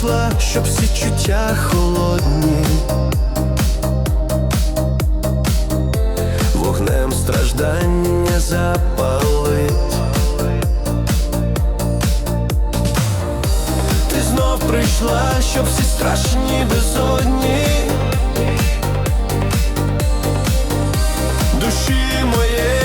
прийшла, щоб всі чуття холодні. Вогнем страждання запалить. Ти знов прийшла, щоб всі страшні безодні. Душі моєї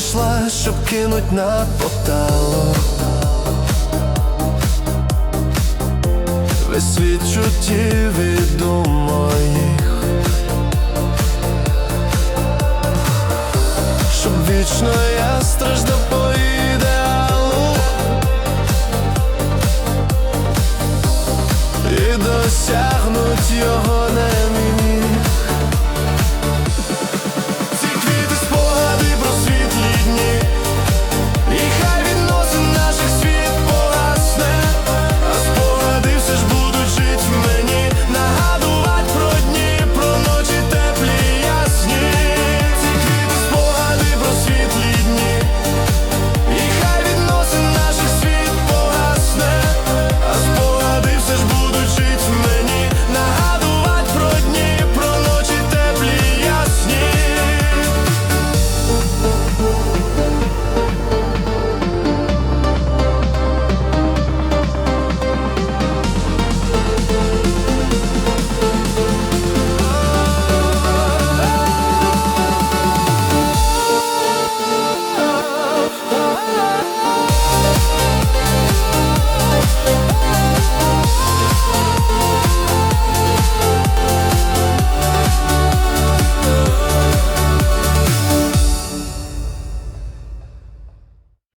пішла, щоб кинуть на потало Весь світ чуттів і моїх щоб вічно я страждав по ідеалу і досягнуть його не.